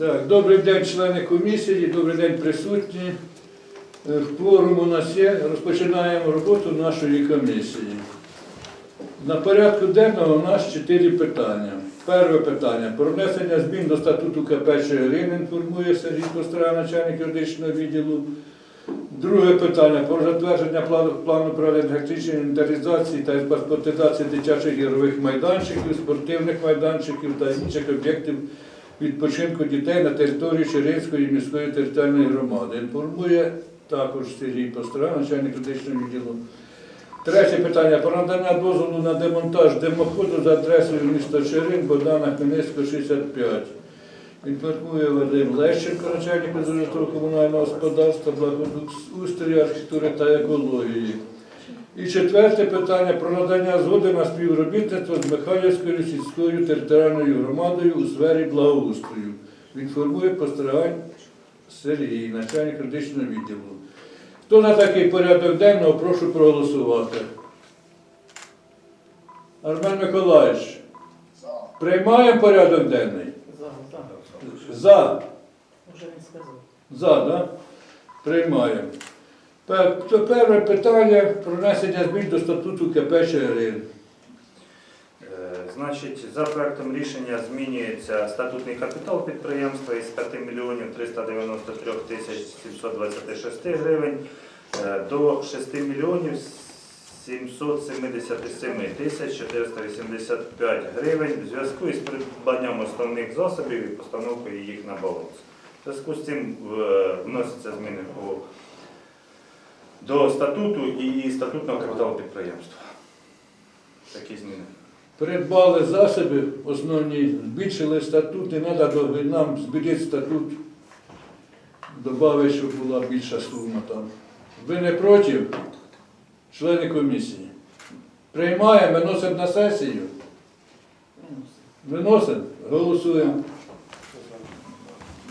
Так, добрий день, члени комісії, добрий день, присутні. Е, Кворум у нас є. Розпочинаємо роботу нашої комісії. На порядку денного у нас чотири питання. Перше питання. Про внесення змін до статуту КП Чигирин інформує Сергій Костра, начальник юридичного відділу. Друге питання про затвердження плану, проведення технічної інвентаризації та паспортизації дитячих ігрових майданчиків, спортивних майданчиків та інших об'єктів відпочинку дітей на території Чиринської міської територіальної громади. Інформує також Сергій Постра, начальник юридичного відділу. Третє питання про надання дозволу на демонтаж димоходу за адресою міста Чирин, Богдана Хмельницького, 65. Інформує Вадим Лещенко, начальник комунального господарства, благоустрою, архітектури та екології. І четверте питання про надання згоди на співробітництво з Михайлівською сільською територіальною громадою у сфері благоустрою. Інформує Постригань Сергій, начальник юридичного відділу. Хто за такий порядок денного, прошу проголосувати. Армен Миколаївич, приймаємо порядок денний? За, за. За. Уже він сказав. За, да? Приймаємо. Пер- то Перше питання про внесення змін до статуту КП Чигирин. Е, Значить, за проектом рішення змінюється статутний капітал підприємства із 5 мільйонів 393 тисяч 726 гривень е, до 6 мільйонів 777 тисяч 485 гривень в зв'язку із придбанням основних засобів і постановкою їх на баланс. В зв'язку з цим е, вносяться зміни по, до статуту і статутного капіталу підприємства. Такі зміни. Придбали засоби основні, збільшили статут, не треба нам збільшити статут, додати, щоб була більша сума там. Ви не проти, члени комісії? Приймаємо, виносимо на сесію. Виносимо, голосуємо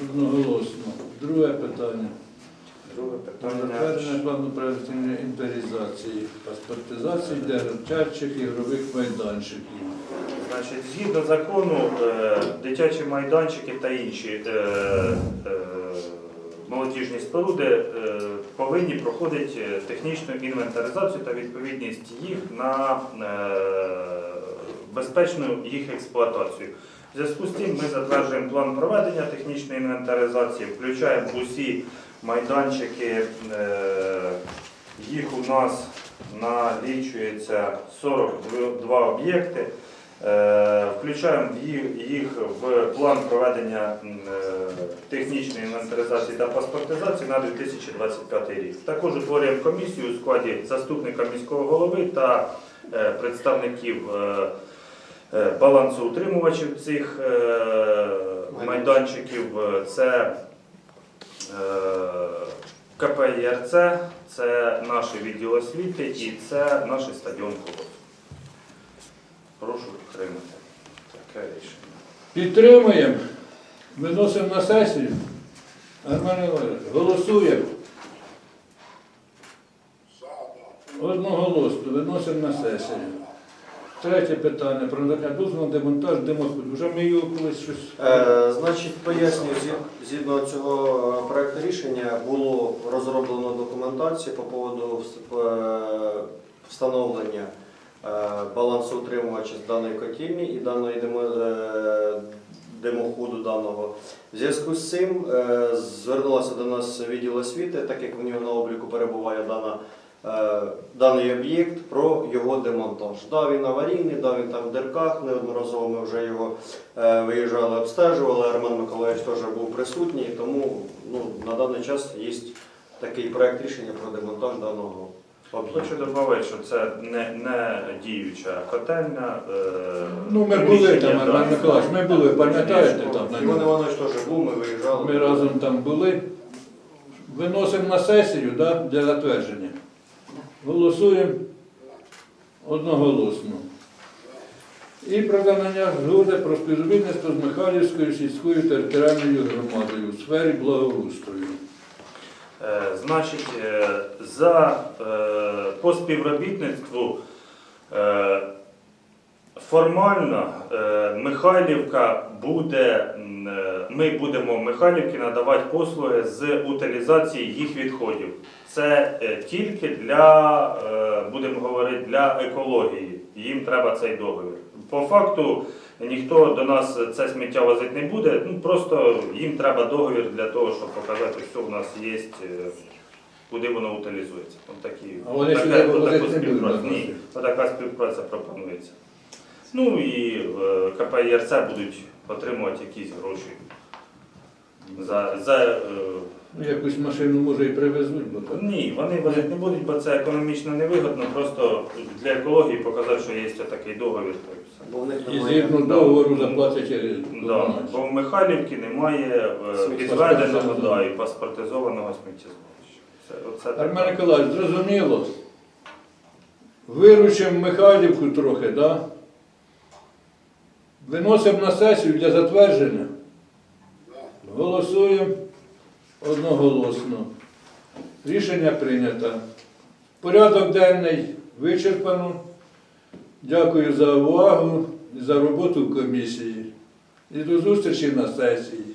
одноголосно. Друге питання. Друге питання. затвердження плану проведення інвентаризації, паспортизації дитячих ігрових майданчиків. Значить, згідно закону, е, дитячі майданчики та інші е, е, молодіжні споруди е, повинні проходити технічну інвентаризацію та відповідність їх на е, безпечну їх експлуатацію. В зв'язку з цим ми затверджуємо план проведення технічної інвентаризації, включаємо усі майданчики. е, Їх у нас налічується 42 об'єкти. Е, Включаємо їх- в план проведення е, технічної інвентаризації та паспортизації на 2025 рік. Також утворюємо комісію у складі заступника міського голови та представників е, балансоутримувачів цих майданчиків. Це КП ЄРЦ, це наш відділ освіти і це наш стадіон Колос. Прошу підтримати таке рішення. Підтримуємо, виносимо на сесію. Голосуємо. Одноголосно, виносимо на сесію. Третє питання про надання дозволу демонтаж димоходу. Вже ми його колись щось. Е, Значить, пояснюю, згідно цього е, проекту рішення було розроблено документацію по поводу е, встановлення е, балансоутримувача з даної котельні і даної е, димоходу даного. В зв'язку з цим звернулося до нас відділ освіти, так як в нього на обліку перебуває дана. Е, Даний об'єкт про його демонтаж. Да, він аварійний, да, він там в дирках, неодноразово ми вже його Е, виїжджали, обстежували. Армен Миколаївич теж був присутній, тому ну, на даний час є такий проект рішення про демонтаж даного. Хочу додати, що це не, не діюча котельня. е, Ну, ми були там. Армен Миколаївич, ми були, пам'ятаєте там на Іван? Іванович теж був, ми виїжджали. Ми разом там були. Виносимо на сесію да, для затвердження. Голосуємо одноголосно. І про надання згоди про співробітництво з Михайлівською сільською територіальною громадою у сфері благоустрою. Е, Значить, е, за е, по співробітництву е, формально е, Михайлівка буде е, ми будемо Михайлівці надавати послуги з утилізації їх відходів. Це е, тільки для, е, будемо говорити, для екології. Їм треба цей договір. По факту ніхто до нас це сміття возити не буде. Ну просто їм треба договір для того, щоб показати, що в нас є, е, куди воно утилізується. От такі, А вони така- отаку співпрацю. Ні, така співпраця пропонується. Ну і КП ЄРЦ будуть отримувати якісь гроші за, за е, Ну, якусь машину може і привезуть, бо так. ні, вони возити не будуть, бо це економічно невигодно, просто для екології показати, що є такий договір. все. Бо в них І немає. згідно договору заплатять е, Да, бо в Михайлівці немає е, підведеного да, і паспортизованого сміттєзвалища. Це, оце Армен. Миколаївич, зрозуміло. Виручимо Михайлівку трохи, так? Да? Виносимо на сесію для затвердження. Голосуємо одноголосно. Рішення прийнято. Порядок денний вичерпано. Дякую за увагу і за роботу в комісії. І до зустрічі на сесії.